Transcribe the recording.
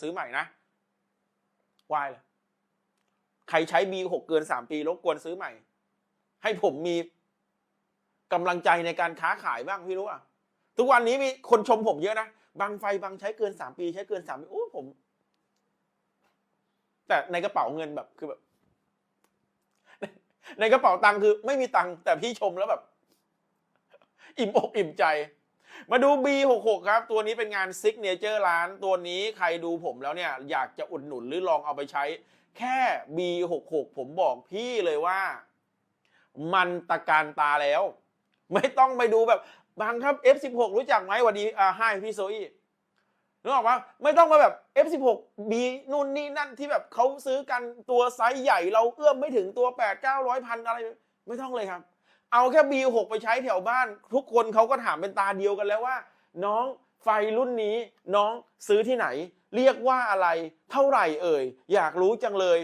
ซื้อใหม่นะวายเลยใครใช้ B6 เกินสามปีรบกวนซื้อใหม่ ให้ผมมีกำลังใจในการค้าขายบ้างพี่รู้อะ ทุกวันนี้มีคนชมผมเยอะนะบางไฟบางใช้เกินสามปี ใช้เกินสามปี โอ้ผม แต่ในกระเป๋าเงินแบบคือแบบ ในกระเป๋าตังค์คือ ไม่มีตังค์แต่พี่ชมแล้วแบบ อิ่มอกอิ่มใจ มาดู B66 ครับ ตัวนี้เป็นงานซิกเนเจอร์ร้าน ตัวนี้ใครดูผมแล้วเนี่ย อยากจะอุดหนุนหรือลองเอาไปใช้ แค่ B66 ผมบอกพี่เลยว่า มันตะการตาแล้ว ไม่ต้องไปดูแบบบางครับ F16 รู้จักไหมวันดีอ่าให้พี่โซอี้นึกออกปะไม่ต้องมาแบบ F16 B นู่นนี่นั่นที่แบบเขาซื้อกันตัวไซส์ใหญ่เราเอื้อมไม่ถึงตัว 8 9 0 0พันอะไร ไม่ต้องเลยครับ เอาแค่ B6 ไปใช้แถวบ้าน ทุกคนเขาก็ถามเป็นตาเดียวกันแล้วว่า น้องไฟรุ่นนี้น้องซื้อที่ไหน เรียกว่าอะไร เท่าไหร่เอ่ย อยากรู้จังเลย